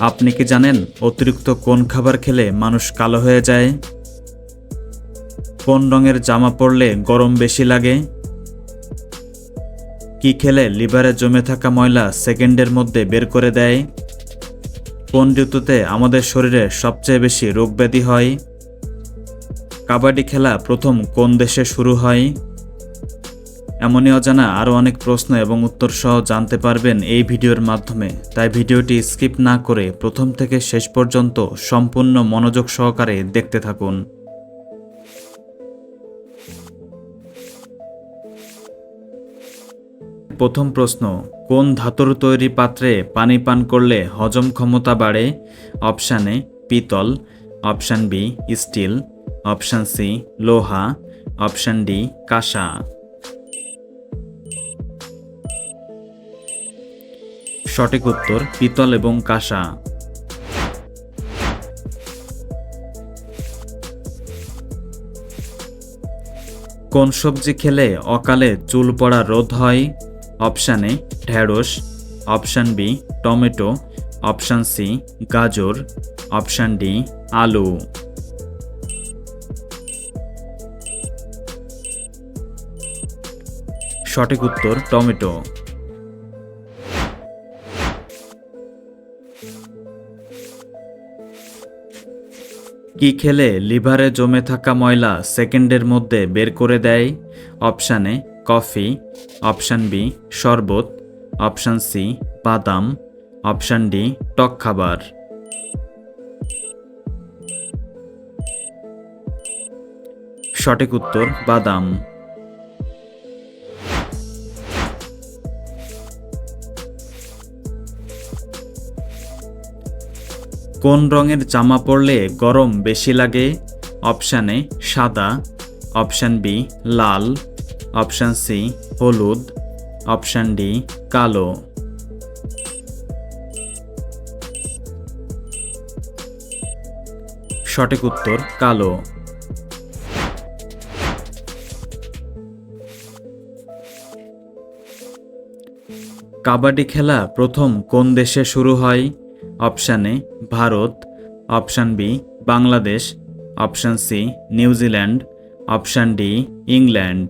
আপনি কি জানেন অতিরিক্ত কোন খাবার খেলে মানুষ কালো হয়ে যায়? কোন রঙের জামা পরলে গরম বেশি লাগে? কি খেলে লিভারে জমে থাকা ময়লা সেকেন্ডের মধ্যে বের করে দেয়? কোন ঋতুতে আমাদের শরীরে সবচেয়ে বেশি রোগ ব্যাধি হয়? কাবাডি খেলা প্রথম কোন দেশে শুরু হয়? এমনই অজানা আরও অনেক প্রশ্ন এবং উত্তর সহ জানতে পারবেন এই ভিডিওর মাধ্যমে। তাই ভিডিওটি স্কিপ না করে প্রথম থেকে শেষ পর্যন্ত সম্পূর্ণ মনোযোগ সহকারে দেখতে থাকুন। প্রথম প্রশ্ন, কোন ধাতুর তৈরি পাত্রে পানি পান করলে হজম ক্ষমতা বাড়ে? অপশান এ, পিতল, option B, steel, option C, লোহা, অপশান ডি, কাঁসা। সঠিক উত্তর পিতল এবং কাঁসা। কোন সবজি খেলে অকালে চুল পড়া রোধ হয়? অপশান এ, ঢেঁড়স। Option B, tomato. Option C, গাজর। অপশান ডি, আলু। সঠিক উত্তর টমেটো। কি খেলে লিভারে জমে থাকা ময়লা সেকেন্ডের মধ্যে বের করে দেয়? Option A, coffee. Option B, শরবত। অপশান সি, বাদাম। অপশান ডি, টক খাবার। সঠিক উত্তর, বাদাম। কোন রঙের জামা পরলে গরম বেশি লাগে? অপশান এ, সাদা। অপশান বি, লাল। অপশান সি, হলুদ। অপশান ডি, কালো। সঠিক উত্তর, কালো। কাবাডি খেলা প্রথম কোন দেশে শুরু হয়? Option A Bharat, option B Bangladesh, option C New Zealand option D England.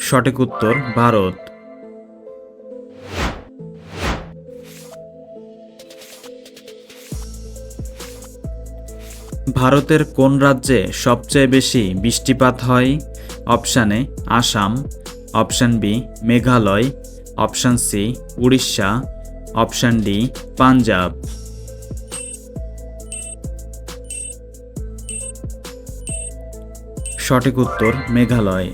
সঠিক উত্তর ভারত। ভারতের কোন রাজ্যে সবচেয়ে বেশি বৃষ্টিপাত হয়? Option A Assam option B, Meghalaya, option C, Orissa, option D, Punjab. সঠিক উত্তর, মেঘালয়।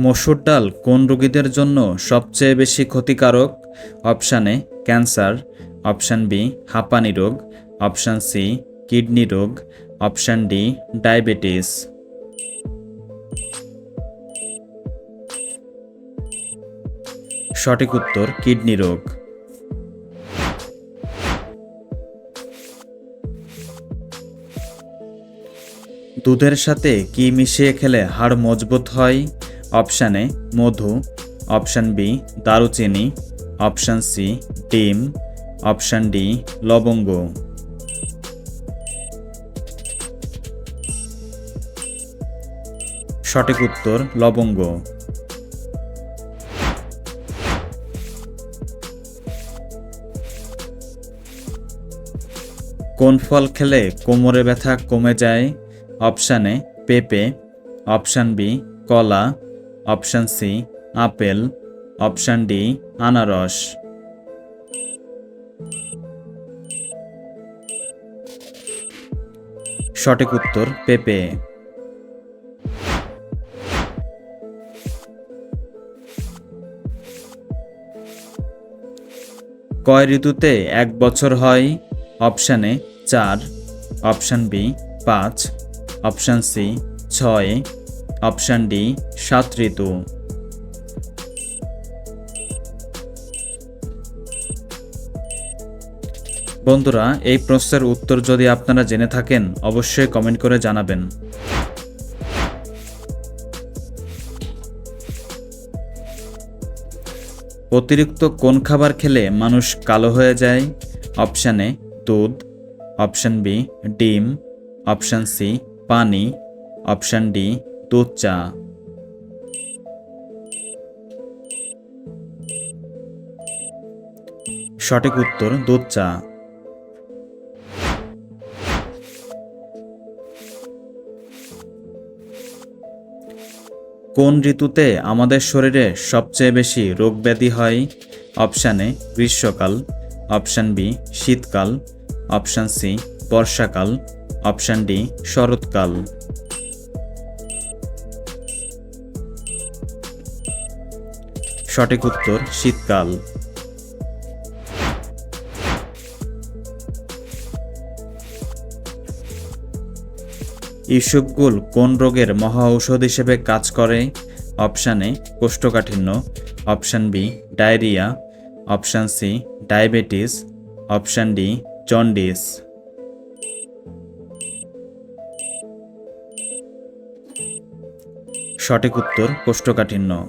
মসুর ডাল কোন রোগীদের জন্য সবচেয়ে বেশি ক্ষতিকারক? অপশানে ক্যান্সার। অপশান বি, হাঁপানি রোগ। অপশান সি, কিডনি রোগ, অপশান ডি, ডায়াবেটিস। সঠিক উত্তর, কিডনি রোগ। দুধের সাথে কি মিশিয়ে খেলে হাড় মজবুত হয়? অপশানে মধু। অপশান বি, দারুচিনি। অপশান সি, ডিম। অপশান ডি, লবঙ্গ। সঠিক উত্তর লবঙ্গ। কোন ফল খেলে কোমরে ব্যথা কমে যায়? অপশান এ, পেঁপে। অপশান বি, কলা। Option C, apple. Option D, আনারস। সঠিক উত্তর পেঁপে। কয় ঋতুতে এক বছর হয়? অপশান চার, অপশান বি পাঁচ, অপশান সি ছয়, অপশান ডি সাত ঋতু। বন্ধুরা, এই প্রশ্নের উত্তর যদি আপনারা জেনে থাকেন, অবশ্যই কমেন্ট করে জানাবেন। অতিরিক্ত কোন খাবার খেলে মানুষ কালো হয়ে যায়? অপশান এ, দুধ। অপশান বি, ডিম। অপশান সি, পানি। অপশান ডি, দুধ চা। সঠিক উত্তর, দুধ চা। কোন ঋতুতে আমাদের শরীরে সবচেয়ে বেশি রোগ ব্যাধি হয়? অপশান এ, গ্রীষ্মকাল। অপশান বি, শীতকাল। অপশান সি, বর্ষাকাল। অপশান ডি, শরৎকাল। সঠিক উত্তর, শীতকাল। ইসবগুল কোন রোগের মহা ঔষধ হিসেবে কাজ করে? অপশান এ, কোষ্ঠকাঠিন্য। Option B, diarrhoea. Option C, diabetes. Option D, jaundice. সঠিক উত্তর, কোষ্ঠকাঠিন্য।